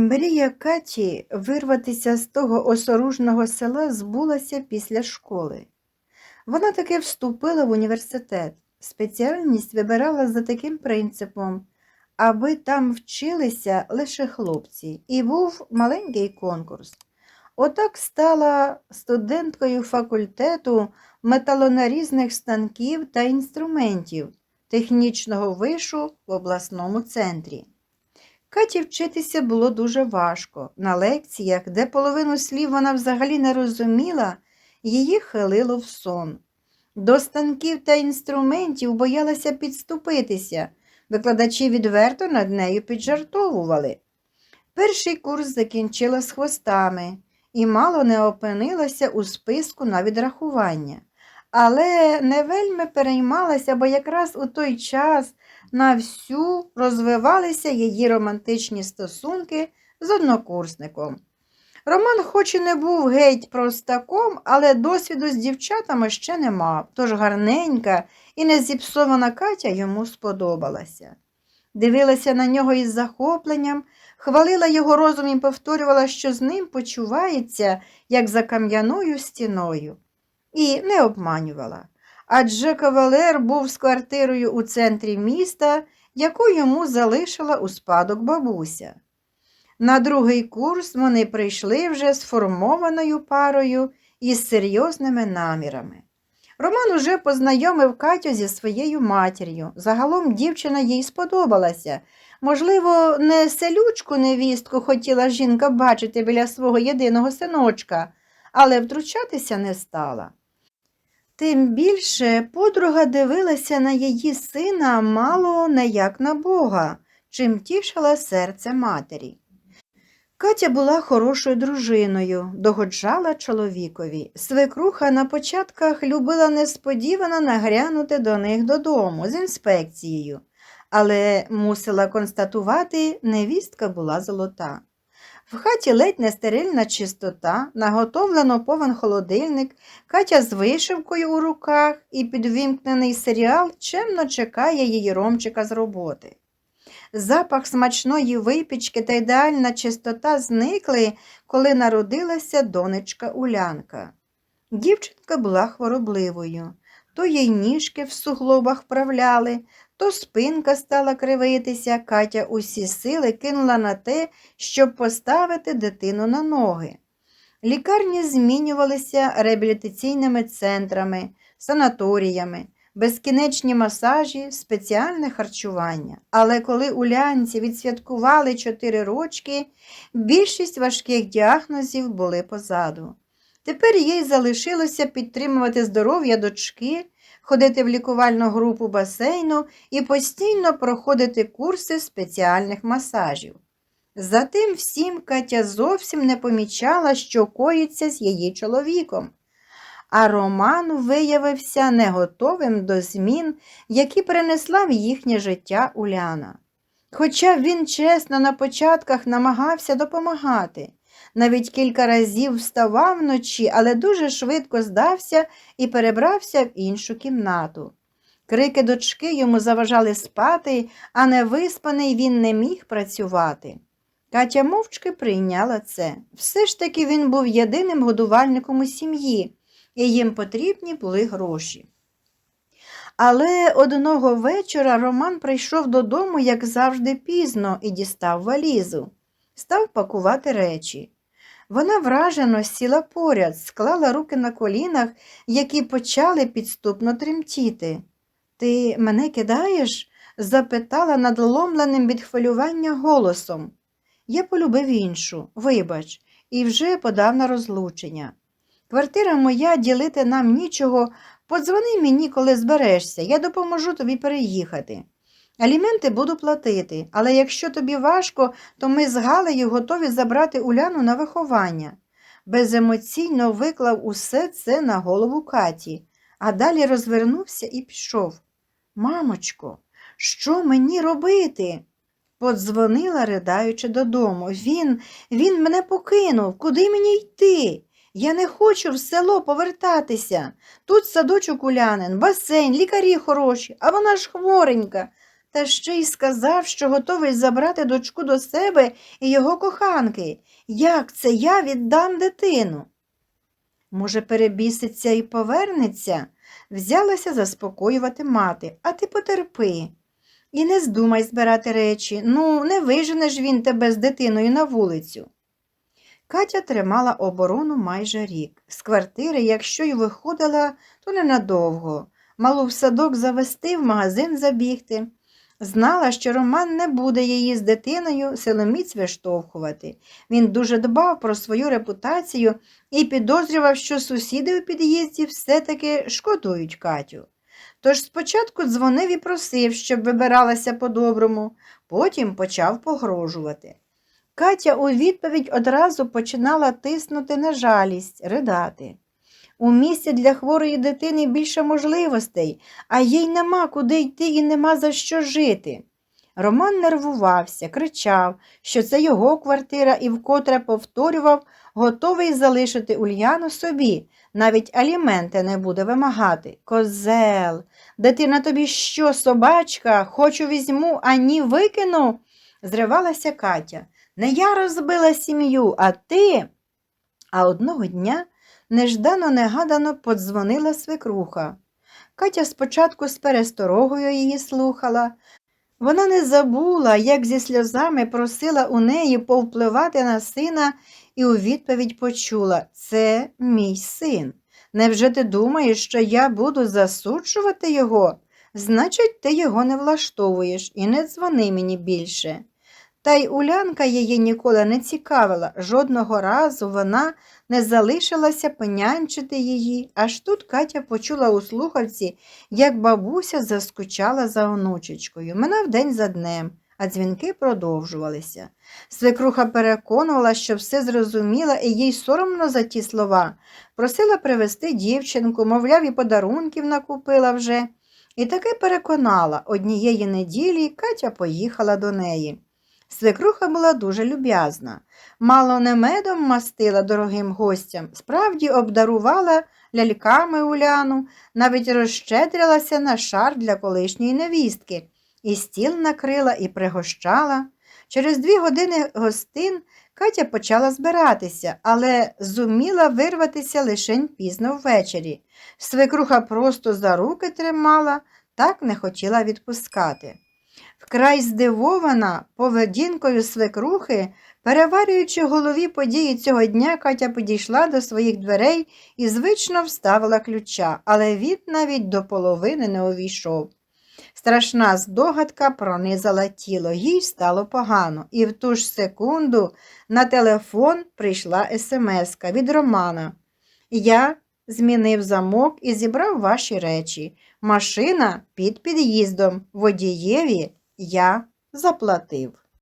Мрія Каті вирватися з того осоружного села збулася після школи. Вона таки вступила в університет. Спеціальність вибирала за таким принципом, аби там вчилися лише хлопці, і був маленький конкурс. Отак стала студенткою факультету металонарізних станків та інструментів технічного вишу в обласному центрі. Каті вчитися було дуже важко. На лекціях, де половину слів вона взагалі не розуміла, її хилило в сон. До станків та інструментів боялася підступитися. Викладачі відверто над нею піджартовували. Перший курс закінчила з хвостами і мало не опинилася у списку на відрахування. Але не вельми переймалася, бо якраз у той час на всю розвивалися її романтичні стосунки з однокурсником. Роман, хоч і не був геть простаком, але досвіду з дівчатами ще не мав, тож гарненька і незіпсована Катя йому сподобалася. Дивилася на нього із захопленням, хвалила його розум і повторювала, що з ним почувається, як за кам'яною стіною, і не обманювала адже кавалер був з квартирою у центрі міста, яку йому залишила у спадок бабуся. На другий курс вони прийшли вже сформованою парою і з серйозними намірами. Роман уже познайомив Катю зі своєю матір'ю. Загалом дівчина їй сподобалася. Можливо, не селючку невістку хотіла жінка бачити біля свого єдиного синочка, але втручатися не стала. Тим більше подруга дивилася на її сина мало не як на Бога, чим тішила серце матері. Катя була хорошою дружиною, догоджала чоловікові. Свекруха на початках любила несподівано нагрянути до них додому з інспекцією, але мусила констатувати, невістка була золота. В хаті ледь не стерильна чистота, наготовлено повен холодильник, Катя з вишивкою у руках і підвімкнений серіал чемно чекає її ромчика з роботи. Запах смачної випічки та ідеальна чистота зникли, коли народилася донечка Улянка. Дівчинка була хворобливою. То їй ніжки в суглобах вправляли, то спинка стала кривитися, Катя усі сили кинула на те, щоб поставити дитину на ноги. Лікарні змінювалися реабілітаційними центрами, санаторіями, безкінечні масажі, спеціальне харчування. Але коли улянці відсвяткували чотири рочки, більшість важких діагнозів були позаду. Тепер їй залишилося підтримувати здоров'я дочки ходити в лікувальну групу басейну і постійно проходити курси спеціальних масажів. Затим всім Катя зовсім не помічала, що коїться з її чоловіком. А Роман виявився не готовим до змін, які принесла в їхнє життя Уляна. Хоча він чесно на початках намагався допомагати. Навіть кілька разів вставав вночі, але дуже швидко здався і перебрався в іншу кімнату. Крики дочки йому заважали спати, а невиспаний він не міг працювати. Катя мовчки прийняла це. Все ж таки він був єдиним годувальником у сім'ї, і їм потрібні були гроші. Але одного вечора Роман прийшов додому, як завжди, пізно, і дістав валізу. Став пакувати речі. Вона вражено сіла поряд, склала руки на колінах, які почали підступно тремтіти. Ти мене кидаєш? запитала надломленим від хвилювання голосом. Я полюбив іншу, вибач, і вже подав на розлучення. Квартира моя, ділити нам нічого, подзвони мені, коли зберешся, я допоможу тобі переїхати. Аліменти буду платити, але якщо тобі важко, то ми з Галею готові забрати Уляну на виховання. Беземоційно виклав усе це на голову Каті, а далі розвернувся і пішов. Мамочко, що мені робити? Подзвонила, ридаючи додому. Він, він мене покинув. Куди мені йти? Я не хочу в село повертатися. Тут садочок улянин, басейн, лікарі хороші, а вона ж хворенька. Та ще й сказав, що готовий забрати дочку до себе і його коханки. Як це я віддам дитину? Може, перебіситься і повернеться? Взялася заспокоювати мати, а ти потерпи. І не здумай збирати речі. Ну, не виженеш він тебе з дитиною на вулицю. Катя тримала оборону майже рік. З квартири, якщо й виходила, то ненадовго. Малу в садок завести, в магазин забігти. Знала, що Роман не буде її з дитиною силоміць виштовхувати. Він дуже дбав про свою репутацію і підозрював, що сусіди у під'їзді все-таки шкодують Катю. Тож спочатку дзвонив і просив, щоб вибиралася по-доброму, потім почав погрожувати. Катя у відповідь одразу починала тиснути на жалість, ридати. У місті для хворої дитини більше можливостей, а їй нема куди йти і нема за що жити. Роман нервувався, кричав, що це його квартира і вкотре повторював, готовий залишити Ульяну собі, навіть аліменти не буде вимагати. Козел, дитина тобі що, собачка? Хочу візьму, а ні викину. Зривалася Катя. Не я розбила сім'ю, а ти. А одного дня неждано негадано подзвонила свекруха. Катя спочатку з пересторогою її слухала. Вона не забула, як зі сльозами просила у неї повпливати на сина і у відповідь почула це мій син. Невже ти думаєш, що я буду засуджувати його? Значить, ти його не влаштовуєш і не дзвони мені більше. Та й Улянка її ніколи не цікавила, жодного разу вона не залишилася пенянчити її, аж тут Катя почула у слухавці, як бабуся заскучала за онучечкою. Минав день за днем, а дзвінки продовжувалися. Свекруха переконувала, що все зрозуміла, і їй соромно за ті слова. Просила привезти дівчинку, мовляв, і подарунків накупила вже. І таки переконала, однієї неділі Катя поїхала до неї. Свекруха була дуже люб'язна. Мало не медом мастила дорогим гостям, справді обдарувала ляльками Уляну, навіть розщедрилася на шар для колишньої невістки, і стіл накрила і пригощала. Через дві години гостин Катя почала збиратися, але зуміла вирватися лише пізно ввечері. Свекруха просто за руки тримала, так не хотіла відпускати. Вкрай здивована поведінкою свекрухи, переварюючи голові події цього дня, Катя підійшла до своїх дверей і звично вставила ключа, але він навіть до половини не увійшов. Страшна здогадка пронизала тіло, їй стало погано, і в ту ж секунду на телефон прийшла смска від Романа. Я змінив замок і зібрав ваші речі. Машина під під'їздом, водієві я заплатив.